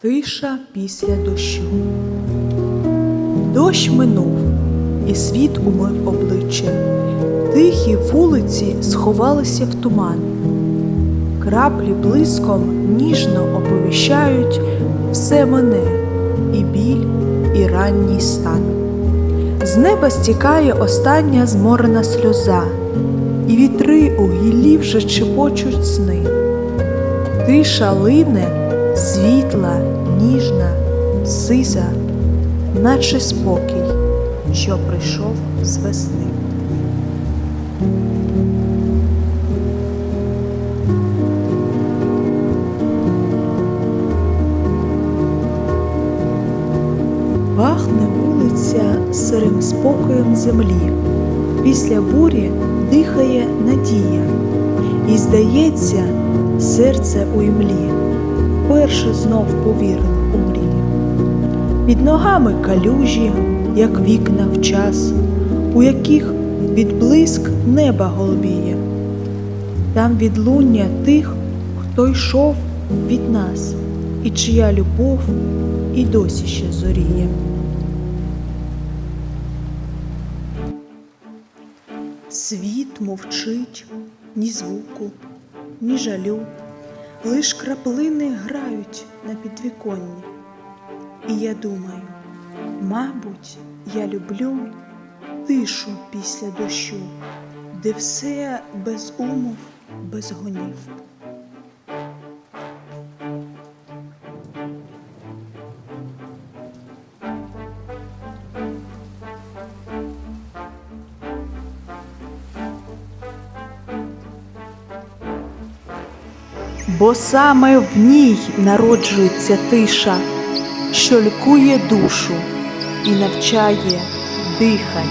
Тиша після дощу. Дощ минув, і світ умив обличчя. Тихі вулиці сховалися в туман. Краплі блиском ніжно оповіщають все мене, і біль, і ранній стан. З неба стікає остання зморена сльоза, і вітри у гіллі вже чепочуть сни. Тиша лине, світла, ніжна, сиза, наче спокій, що прийшов з весни. Пахне вулиця сирим спокоєм землі. Після бурі дихає надія, і здається, серце у імлі перше знов повірило у мрію. Під ногами калюжі, як вікна в час, у яких відблиск неба голубіє. Там відлуння тих, хто йшов від нас, і чия любов і досі ще зоріє. Світ мовчить ні звуку, ні жалю, лиш краплини грають на підвіконні. І я думаю, мабуть, я люблю тишу після дощу, де все без умов, без гонів. Бо саме в ній народжується тиша, що лікує душу і навчає дихай.